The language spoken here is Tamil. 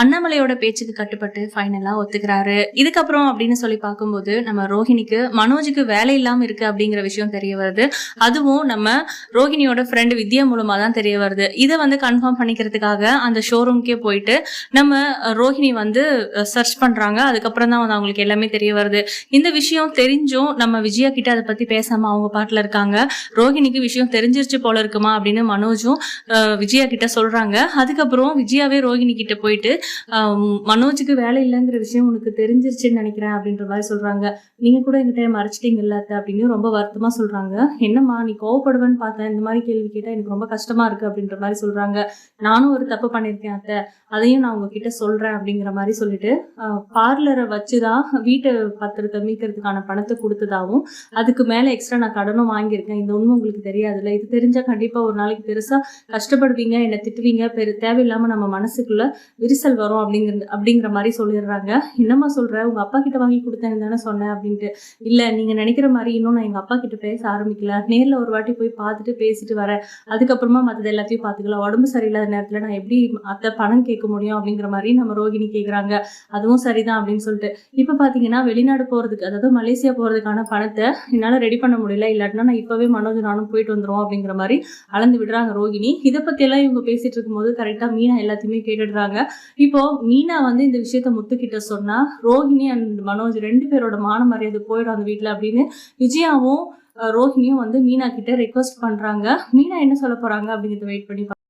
அண்ணாமலையோட பேச்சுக்கு கட்டுப்பட்டு ஃபைனலா ஒத்துக்கிறாரு. இதுக்கப்புறம் அப்படின்னு சொல்லி பார்க்கும்போது நம்ம ரோஹிணிக்கு மனோஜுக்கு வேலை இல்லாம இருக்கு அப்படிங்கிற விஷயம் தெரிய வருது. அதுவும் நம்ம ரோஹிணியோட ஃப்ரெண்டு வித்யா மூலமா தான் தெரிய வருது. இதை வந்து கன்ஃபார்ம் பண்ணிக்கிறதுக்காக அந்த ஷோரூம்க்கே போயிட்டு நம்ம ரோஹிணி வந்து சர்ச் பண்றாங்க. அதுக்கப்புறம் தான் வந்து அவங்களுக்கு எல்லாமே தெரிய வருது. இந்த விஷயம் தெரிஞ்சும் நம்ம விஜயா கிட்ட அதை பத்தி பேசாம அவங்க பாட்டுல இருக்காங்க. ரோஹிணிக்கு விஷயம் தெரிஞ்சிருச்சு போல இருக்குமா அப்படின்னு மனோஜும் விஜயா கிட்ட சொல்றாங்க. அதுக்கப்புறம் விஜயாவே ரோஹிணி கிட்ட போயிட்டு மனோஜுக்கு வேலை இல்லைங்கிற விஷயம் உனக்கு தெரிஞ்சிருச்சுன்னு நினைக்கிறேன் அப்படின்ற மாதிரி சொல்றாங்க. நீங்க கூட என்கிட்ட மறைச்சிட்டீங்கல்ல இல்லாத அப்படின்னு ரொம்ப வருத்தமா சொல்றாங்க. என்னம்மா நீ கோவப்படுவேன்னு பார்த்தேன். இந்த மாதிரி கேள்வி கேட்டா எனக்கு ரொம்ப கஷ்டமா இருக்கு அப்படின்ற மாதிரி சொல்றாங்க. நானும் ஒரு தப்பு பண்ணியிருக்கேன் அத்தை. அதையும் நான் உங்ககிட்ட சொல்றேன் அப்படிங்கிற மாதிரி சொல்லிட்டு பார்லரை வச்சுதான் வீட்டை பத்திரத்தை மீக்கிறதுக்கான பணத்தை கொடுத்ததாவும் அதுக்கு மேல எக்ஸ்ட்ரா நான் கடனும் வாங்கியிருக்கேன். இந்த உண்மை உங்களுக்கு தெரியாதுல்ல. இது தெரிஞ்சா கண்டிப்பா ஒரு நாளைக்கு பெருசா கஷ்டப்படுவீங்க என்னை திட்டுவீங்க. பெரு தேவையில்லாம நம்ம மனசுக்குள்ள விரிசல் வரும் அப்படிங்கிற அப்படிங்கிற மாதிரி சொல்லிடுறாங்க. என்னம்மா சொல்கிற உங்க அப்பா கிட்ட வாங்கி கொடுத்தேன் தானே சொன்னேன் அப்படின்ட்டு. இல்ல நீங்க நினைக்கிற மாதிரி இன்னும் நான் எங்க அப்பா கிட்ட பேச ஆரம்பிக்கல. நேர்ல ஒரு வாட்டி போய் பார்த்துட்டு பேசிட்டு வரேன். அதுக்கப்புறமா மற்றது எல்லாத்தையும் பார்த்துக்கலாம். உடம்பு சரியில்லாத நேரத்துல நான் எப்படி அத்தை பணம் கேட்க முடியும் அப்படிங்கிற மாதிரி நம்ம ரோகிணி கேக்குறாங்க. அதுவும் சரிதான் அப்படின்னு சொல்லிட்டு. இப்ப பாத்தீங்கன்னா வெளிநாடு போறதுக்கு அதாவது மலேசியா போறதுக்கான பணத்தை என்னால ரெடி பண்ண முடியல. இல்லாட்டினா நான் இப்பவே மனோஜ் நானும் போயிட்டு வந்துருவோம் அப்படிங்கிற மாதிரி அளந்து விடுறாங்க ரோகிணி. இதை பத்தி எல்லாம் இவங்க பேசிட்டு இருக்கும்போது கரெக்டா மீனா எல்லாத்தையுமே கேட்டுடுறாங்க. இப்போ மீனா வந்து இந்த விஷயத்த முத்துக்கிட்ட சொன்னா ரோஹிணி அண்ட் மனோஜ் ரெண்டு பேரோட மான மரியாதை போயிடும் அந்த வீட்ல அப்படின்னு விஜயாவும் ரோஹிணியும் வந்து மீனா கிட்ட ரெக்வஸ்ட் பண்றாங்க. மீனா என்ன சொல்ல போறாங்க அப்படிங்கிறத வெயிட் பண்ணி